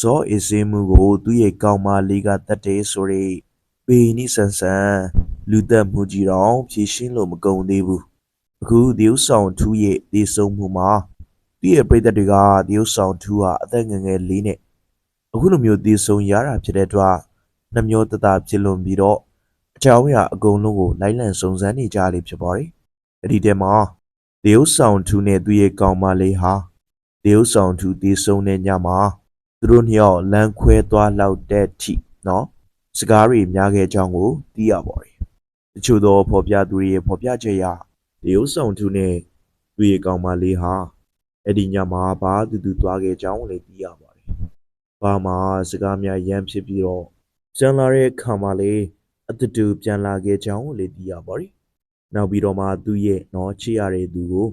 ဇောအေစင်းမှုကိုသူ့ရဲ့ကောင်မလေးကတတ်တယ်ဆိုရဲပေနိဆန်ဆန်လူသက်မှုကြီးတော့ဖြည့်ရှင်းလို့မကုန်သေးဘူးအခုဒီဥဆောင်ထူးရဲ့ဒီဆုံးမှုမှာသူ့ရဲ့ပြည်သက်တွေကဒီဥဆောင်ထူးဟာအသက်ငယ်ငယ်လေးနဲ့အခုလိုမျိုးဒီဆုံးရတာဖြစ်တဲ့အတွက်နှမျောတတဖြစ်လွန်ပြီးတော့အကြောင်းအရာအကုန်လုံးကိုလိုက်လံစုံစမ်းနေကြလေဖြစ်ပါတယ်အဲ့ဒီတည်းမှာဒီဥဆောင်ထူးနဲ့သူ့ရဲ့ကောင်မလေးဟာဒီဥဆောင်ထူးဒီဆုံးတဲ့ညမှာ သူတို့နှစ်ယောက်လမ်းခွဲသွားလောက်တဲ့အထိနော်စကားတွေများခဲ့ကြောင်းကိုသိရပါတယ်။တချို့သောဖော်ပြသူတွေရဲ့ဖော်ပြချက်အရဒီဥဆောင်သူနဲ့သူရဲ့ကောင်မလေးဟာအဲ့ဒီညမှာဘာတူတူသွားခဲ့ကြောင်းကိုလည်းသိရပါတယ်။ဘာမှစကားများရမ်းဖြစ်ပြီးတော့ကျန်လာတဲ့ခါမှလည်းအတူတူပြန်လာခဲ့ကြောင်းကိုလည်းသိရပါတယ်။နောက်ပြီးတော့မှသူ့ရဲ့နော်ချစ်ရတဲ့သူကို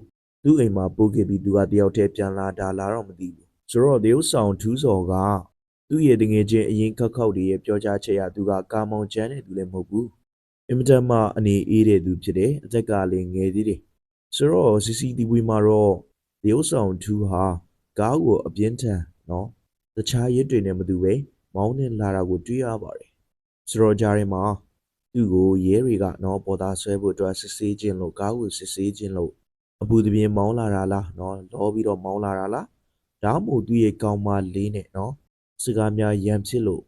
သူ့အိမ်မှာပို့ခဲ့ပြီးသူကတယောက်တည်းပြန်လာတာလာတော့မသိဘူး။ ဆိုတော့ဒေဥဆောင်ထူးစော်ကသူ့ရဲ့တငယ်ချင်းအရင်ခောက်ခောက်တွေရဲ့ပြောကြားချက်အရသူကကာမောင်ကျန်းတဲ့သူလည်းမဟုတ်ဘူးအင်မတန်မှအနေအေးတဲ့သူဖြစ်တယ်အသက်ကလည်းငယ်သေးတယ်ဆိုတော့ CCTV မှာတော့ဒေဥဆောင်ထူးဟာကားကိုအပြင်းထန်နော်တခြားရစ်တွေနဲ့မတူပဲမောင်းနဲ့လာတာကိုတွေ့ရပါတယ်ဆိုတော့ကြားထဲမှာသူ့ကိုရဲတွေက နော်ပေါ်သားဆွဲဖို့အတွက်စစ်ဆေးခြင်းလို့ကားကိုစစ်ဆေးခြင်းလို့အပူတပြင်းမောင်းလာတာလားနော်လောပြီးတော့မောင်းလာတာလား ဒါမှမဟုတ်သူ့ရဲ့ကောင်းမလေးနဲ့နော်စကားများရံဖြစ်လို့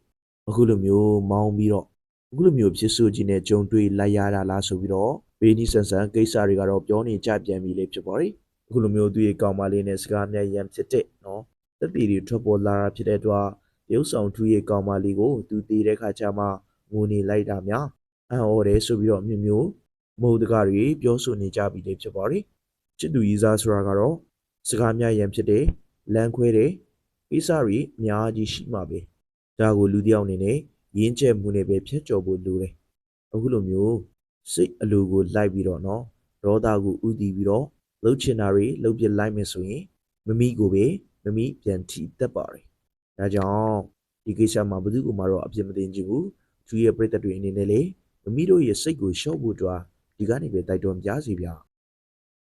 အခုလိုမျိုးမောင်းပြီးတော့အခုလိုမျိုးဖြစ်ဆိုခြင်းနဲ့ကြုံတွေ့လိုက်ရတာလားဆိုပြီးတော့ဘေးနီးဆန်ဆန်ကိစ္စတွေကတော့ပြောနေကြပြန်ပြီလေဖြစ်ပါလိအခုလိုမျိုးသူ့ရဲ့ကောင်းမလေးနဲ့စကားများရံဖြစ်တဲ့နော်တက်တီတွေထွက်ပေါ်လာတာဖြစ်တဲ့အတွက်ရုပ်ဆောင်သူ့ရဲ့ကောင်းမလေးကိုသူတည်တဲ့ခါကျမှငိုနေလိုက်တာများအံ့ဩတယ်ဆိုပြီးတော့မျိုးမျိုးမဟုတ်တကားတွေပြောဆိုနေကြပြီလေဖြစ်ပါလိချစ်သူကြီးစားဆိုတာကတော့စကားများရံဖြစ်တဲ့ လမ်းခွဲတယ်ကိစ္စတွေအများကြီးရှိမှာပဲဒါကိုလူတစ်ယောက်အနေနဲ့ရင်းချက်မှုနဲ့ပဲဖြတ်ကျော်ဖို့လိုတယ်အခုလိုမျိုးစိတ်အလိုကိုလိုက်ပြီးတော့နော်ဒေါသကိုဥတည်ပြီးတော့လှုပ်ချင်တာတွေလှုပ်ပြလိုက်မယ်ဆိုရင်မမိကိုပဲမမိပြန်ထီတက်ပါတယ်ဒါကြောင့်ဒီကိစ္စမှာဘယ်သူမှတော့အပြစ်မတင်ချင်ဘူးသူရဲ့ပြည့်သက်တွေအနေနဲ့လေမမိတို့ရဲ့စိတ်ကိုရှော့ဖို့အတွက်ဒီကနေပဲတိုက်တွန်းပြစီဗျာ